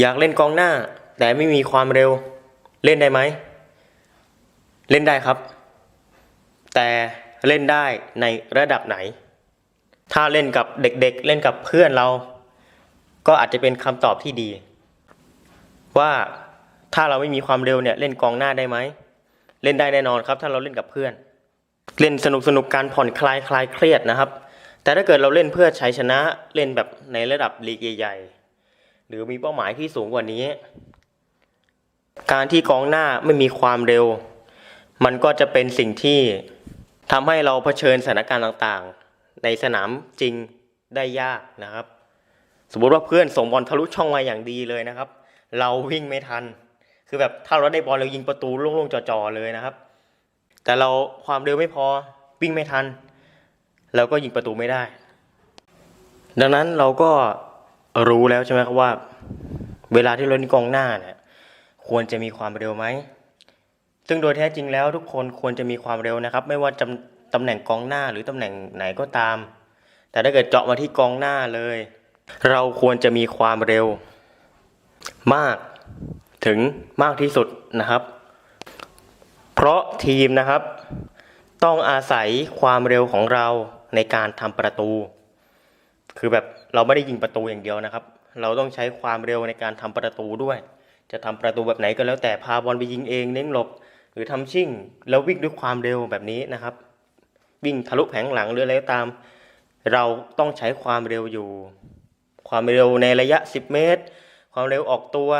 อยากเล่นกองหน้า แต่ไม่มีความเร็ว เล่นได้ไหม เล่นได้ครับ แต่เล่นได้ในระดับไหน ถ้าเล่นกับเด็กๆ เล่นกับเพื่อนเรา ก็อาจจะเป็นคำตอบที่ดี ว่าถ้าเราไม่มีความเร็วเนี่ยเล่นกองหน้าได้ไหม เล่นได้แน่นอนครับ ถ้าเราเล่นกับเพื่อน เล่นสนุกสนุกการผ่อนคลายคลายเครียดนะครับ แต่ถ้าเกิดเราเล่นเพื่อใชัยชนะเล่นแบบในระดับลีกใหญ่ๆ หรือมีเป้าหมายที่สูงกว่านี้ การที่กองหน้าไม่มีความเร็ว มันก็จะเป็นสิ่งที่ทำให้เราเผชิญสถานการณ์ต่างๆ ในสนามจริงได้ยากนะครับ สมมติว่าเพื่อนส่งบอลทะลุช่องมาอย่างดีเลยนะครับ เราวิ่งไม่ทัน คือแบบถ้าเราได้บอลเรายิงประตูโล่งๆจ่อๆเลยนะครับ แต่เราความเร็วไม่พอวิ่งไม่ทันเราก็ยิงประตูไม่ได้ ดังนั้นเราก็ รู้แล้วใช่ไหมครับว่า เวลาที่เราเล่นกองหน้าเนี่ยควรจะมีความเร็วไหม ซึ่งโดยแท้จริงแล้วทุกคนควรจะมีความเร็วนะครับ ไม่ว่าจำตำแหน่งกองหน้าหรือตำแหน่งไหนก็ตาม แต่ถ้าเกิดเจาะมาที่กองหน้าเลย เราควรจะมีความเร็ว มากถึงมากที่สุดนะครับ เพราะทีมนะครับ ต้องอาศัยความเร็วของเราในการทำประตู คือแบบเราไม่ได้ยิงประตูอย่างเดียวนะครับ เราต้องใช้ความเร็วในการทำประตูด้วย จะทำประตูแบบไหนก็แล้วแต่พาบอลไปยิงเองเน้งหลบ หรือทำชิ่ง แล้ววิ่งด้วยความเร็วแบบนี้นะครับ วิ่งทะลุแผงหลังหรืออะไรก็ตาม เราต้องใช้ความเร็วอยู่ ความเร็วในระยะ 10 เมตร ความเร็วออกตัว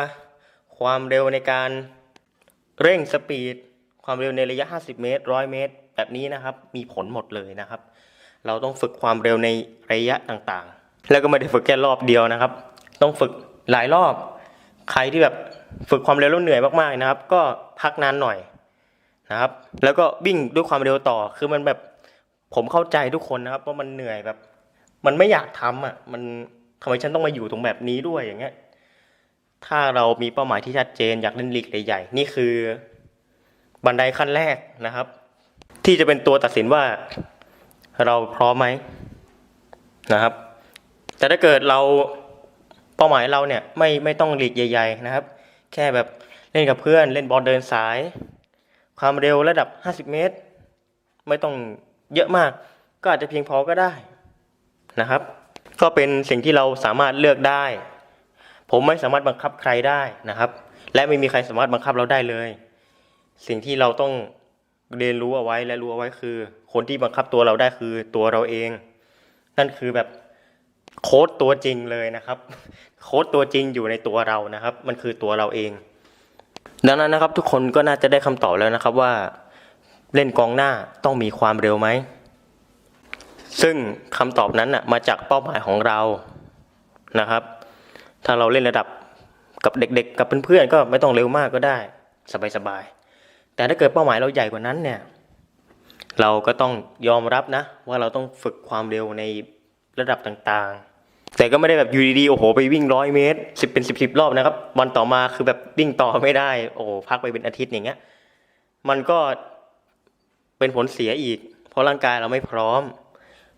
ความเร็วในการเร่งสปีดความเร็วในระยะ 50 เมตร 100 เมตร แบบนี้นะครับ มีผลหมดเลยนะครับ เราต้องฝึกความเร็วในระยะต่างๆ แล้วก็ไม่ได้ฝึกแค่รอบเดียวนะครับ ต้องฝึกหลายรอบ ใครที่แบบฝึกความเร็วแล้วเหนื่อยมากๆนะครับ ก็พักนานหน่อยนะครับ แล้วก็วิ่งด้วยความเร็วต่อ คือมันแบบผมเข้าใจทุกคนนะครับว่ามันเหนื่อยแบบ มันไม่อยากทำอะ มันทำไมฉันต้องมาอยู่ตรงแบบนี้ด้วยอย่างเงี้ย ถ้าเรามีเป้าหมายที่ชัดเจนอยากเล่นลีกใหญ่ๆนี่คือ บันไดขั้นแรกนะครับ ที่จะเป็นตัวตัดสินว่า เราพร้อมไหมนะครับ แต่ถ้าเกิดเราเป้าหมายเราเนี่ยไม่ไม่ต้องลีกใหญ่ ๆ นะครับ แค่แบบเล่นกับเพื่อนเล่นบอลเดินสาย ความเร็วระดับ 50 เมตร ไม่ต้องเยอะมาก ก็อาจจะเพียงพอก็ได้นะครับ ก็เป็นสิ่งที่เราสามารถเลือกได้ ผมไม่สามารถบังคับใครได้นะครับ และไม่มีใครสามารถบังคับเราได้เลย สิ่งที่เราต้อง เรียนรู้เอาไว้และรู้เอาไว้คือ คนที่บังคับตัวเราได้คือตัวเราเอง นั่นคือแบบโค้ดตัวจริงเลยนะครับ โค้ดตัวจริงอยู่ในตัวเรานะครับ มันคือตัวเราเอง ดังนั้นนะครับ ทุกคนก็น่าจะได้คำตอบแล้วนะครับว่า เล่นกองหน้าต้องมีความเร็วไหมซึ่งคำตอบนั้นน่ะมาจากเป้าหมายของเรานะครับ ถ้าเราเล่นระดับกับเด็กๆ กับเพื่อนๆก็ไม่ต้องเร็วมากก็ได้ สบายๆ แต่ถ้าเกิดเป้าหมายเราใหญ่กว่านั้นเนี่ย เราก็ต้องยอมรับนะ ว่าเราต้องฝึกความเร็วในระดับต่างๆ แต่ก็ไม่ได้แบบอยู่ดีๆโอ้โหไปวิ่งร้อยเมตรสิบเป็นสิบสิบรอบนะครับวันต่อมาคือแบบวิ่งต่อไม่ได้ โอ้โหพักไปเป็นอาทิตย์อย่างเงี้ยมันก็เป็นผลเสียอีก เพราะร่างกายเราไม่พร้อม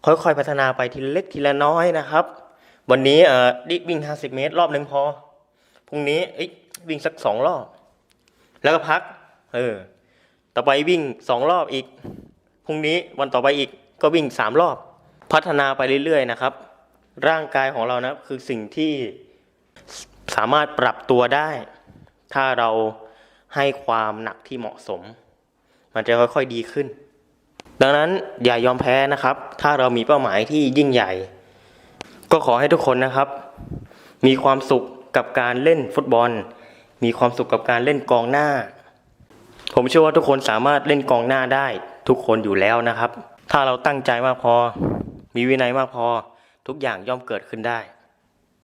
ค่อยๆพัฒนาไปทีเล็กทีละน้อยนะครับ วันนี้เอ่อดิวิ่ง 50 เมตร รอบหนึ่งพอพรุ่งนี้เอ้ยวิ่งสักสองรอบ แล้วก็พัก เออ ต่อไปวิ่งสองรอบอีก พรุ่งนี้วันต่อไปอีกก็วิ่งสามรอบ พัฒนาไปเรื่อยๆนะครับ ร่างกายของเรานะคือสิ่งที่สามารถปรับตัวได้ ถ้าเราให้ความหนักที่เหมาะสม มันจะค่อยๆดีขึ้น ดังนั้นอย่ายอมแพ้นะครับ ถ้าเรามีเป้าหมายที่ยิ่งใหญ่ ก็ขอให้ทุกคนนะครับ มีความสุขกับการเล่นฟุตบอล มีความสุขกับการเล่นกองหน้า ผมเชื่อว่าทุกคนสามารถเล่นกองหน้าได้ทุกคนอยู่แล้วนะครับ ถ้าเราตั้งใจมากพอ มีวินัยมากพอ ทุกอย่างย่อมเกิดขึ้นได้